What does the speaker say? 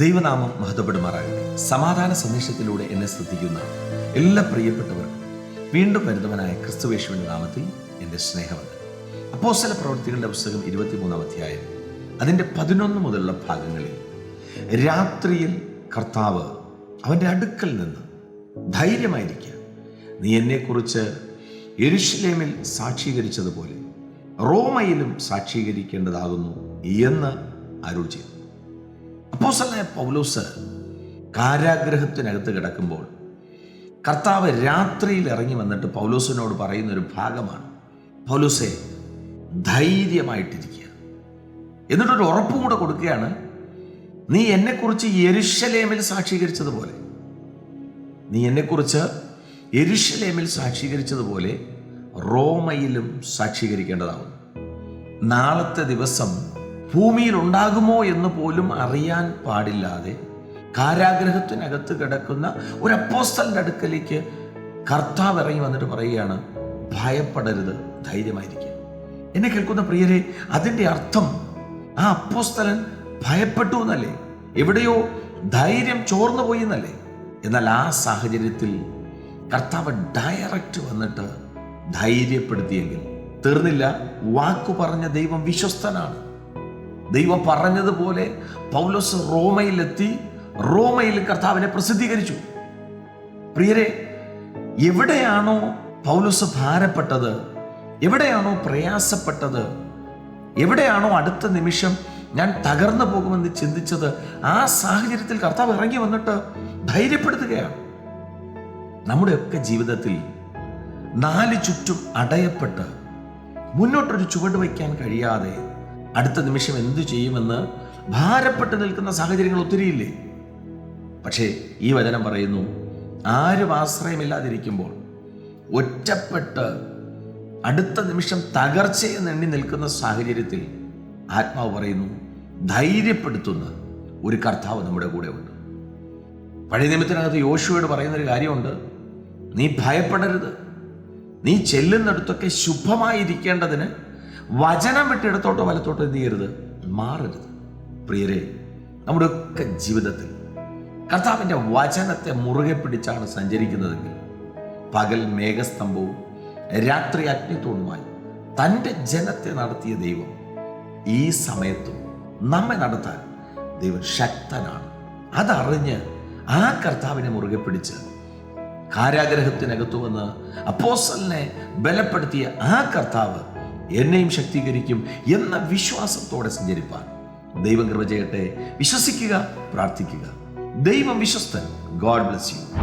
ദൈവനാമം മഹത്വപ്പെടുമാറാകട്ടെ. സമാധാന സന്ദേശത്തിലൂടെ എന്നെ ശ്രദ്ധിക്കുന്ന എല്ലാ പ്രിയപ്പെട്ടവർക്കും വീണ്ടും വരുന്നവനായ ക്രിസ്തുവേശുവിന്റെ നാമത്തിൽ എന്റെ സ്നേഹമുണ്ട് അപ്പോസ്തല പ്രവർത്തികളുടെ പുസ്തകം ഇരുപത്തിമൂന്നാം അധ്യായം അതിന്റെ പതിനൊന്ന് മുതലുള്ള ഭാഗങ്ങളിൽ രാത്രിയിൽ കർത്താവ് അവന്റെ അടുക്കൽ നിന്ന് ധൈര്യമായിരിക്കുക. നീ എന്നെക്കുറിച്ച് എരുഷലേമിൽ സാക്ഷീകരിച്ചതുപോലെ റോമയിലും സാക്ഷീകരിക്കേണ്ടതാകുന്നു എന്ന് അരുൾ ചെയ്തു. അപ്പോസലായ പൗലോസ് കാരാഗ്രഹത്തിനകത്ത് കിടക്കുമ്പോൾ കർത്താവ് രാത്രിയിൽ ഇറങ്ങി വന്നിട്ട് പൗലോസിനോട് പറയുന്ന ഒരു ഭാഗമാണ്. പൗലോസെ ധൈര്യമായിട്ടിരിക്കുക. എന്നിട്ടൊരു ഉറപ്പും കൂടെ കൊടുക്കുകയാണ് നീ എന്നെക്കുറിച്ച് യെരുഷലേമിൽ സാക്ഷീകരിച്ചതുപോലെ നീ എന്നെക്കുറിച്ച് എരുഷലേമിൽ സാക്ഷീകരിച്ചതുപോലെ റോമയിലും സാക്ഷീകരിക്കേണ്ടതാവും നാളത്തെ ദിവസം ഭൂമിയിൽ ഉണ്ടാകുമോ എന്ന് പോലും അറിയാൻ പാടില്ലാതെ കാരാഗ്രഹത്തിനകത്ത് കിടക്കുന്ന ഒരു അപ്പോസ്റ്റലിന്റെ അടുക്കലേക്ക് കർത്താവ് ഇറങ്ങി വന്നിട്ട് പറയുകയാണ് ഭയപ്പെടരുത് ധൈര്യമായിരിക്കുക. എന്നെ കേൾക്കുന്ന പ്രിയരെ അതിന്റെ അർത്ഥം ആ അപ്പോസ്തലൻ ഭയപ്പെട്ടു എന്നല്ലേ? എവിടെയോ ധൈര്യം ചോർന്നു പോയി എന്നല്ലേ? എന്നാൽ ആ സാഹചര്യത്തിൽ കർത്താവ് ഡയറക്റ്റ് വന്നിട്ട് ധൈര്യപ്പെടുത്തിയെങ്കിൽ തീർന്നില്ല വാക്കു പറഞ്ഞ ദൈവം വിശ്വസ്തനാണ്. ദൈവം പറഞ്ഞതുപോലെ പൗലോസ് റോമയിലെത്തി റോമയിൽ കർത്താവിനെ പ്രസിദ്ധീകരിച്ചു. പ്രിയരെ എവിടെയാണോ പൗലോസ് ഭാരപ്പെട്ടത് എവിടെയാണോ പ്രയാസപ്പെട്ടത് എവിടെയാണോ അടുത്ത നിമിഷം ഞാൻ തകർന്നു പോകുമെന്ന് ചിന്തിച്ചത് ആ സാഹചര്യത്തിൽ കർത്താവ് ഇറങ്ങി വന്നിട്ട് ധൈര്യപ്പെടുത്തുകയാണ്. നമ്മുടെയൊക്കെ ജീവിതത്തിൽ നാല് ചുറ്റും അടയപ്പെട്ട് മുന്നോട്ടൊരു ചുവട് വയ്ക്കാൻ കഴിയാതെ അടുത്ത നിമിഷം എന്തു ചെയ്യുമെന്ന് ഭാരപ്പെട്ട് നിൽക്കുന്ന സാഹചര്യങ്ങൾ ഒത്തിരിയില്ലേ? പക്ഷേ ഈ വചനം പറയുന്നു ആരും ആശ്രയമില്ലാതിരിക്കുമ്പോൾ ഒറ്റപ്പെട്ട് അടുത്ത നിമിഷം തകർച്ചയെന്ന് എണ്ണി നിൽക്കുന്ന സാഹചര്യത്തിൽ ആത്മാവ് പറയുന്നു ധൈര്യപ്പെടുത്തുന്ന ഒരു കർത്താവ് നമ്മുടെ കൂടെ ഉണ്ട്. പഴയ നിയമത്തിനകത്ത് യോശുവയോട് പറയുന്ന ഒരു കാര്യമുണ്ട് നീ ഭയപ്പെടരുത്. നീ ചെല്ലുന്നിടത്തൊക്കെ ശുഭമായിരിക്കേണ്ടതിന് വചനം വിട്ട് ഇടത്തോട്ടോ വലത്തോട്ടോ എന്ത് ചെയ്യരുത്? മാറരുത്. പ്രിയരെ നമ്മുടെ ഒക്കെ ജീവിതത്തിൽ കർത്താവിന്റെ വചനത്തെ മുറുകെ പിടിച്ചാണ് സഞ്ചരിക്കുന്നതെങ്കിൽ പകൽ മേഘസ്തംഭവും രാത്രി അഗ്നിത്തോടുമായി തന്റെ ജനത്തെ നടത്തിയ ദൈവം ഈ സമയത്തും നമ്മെ നടത്താൻ ദൈവം ശക്തനാണ്. അതറിഞ്ഞ് ആ കർത്താവിനെ മുറുകെ പിടിച്ച് കാരാഗ്രഹത്തിനകത്തു വന്ന് അപ്പോസലിനെ ബലപ്പെടുത്തിയ ആ കർത്താവ് എന്നെയും ശക്തീകരിക്കും എന്ന വിശ്വാസത്തോടെ സഞ്ചരിപ്പാൻ. ദൈവം കൃപ ചെയ്യട്ടെ. വിശ്വസിക്കുക പ്രാർത്ഥിക്കുക. ദൈവം വിശ്വസ്തൻ. God bless you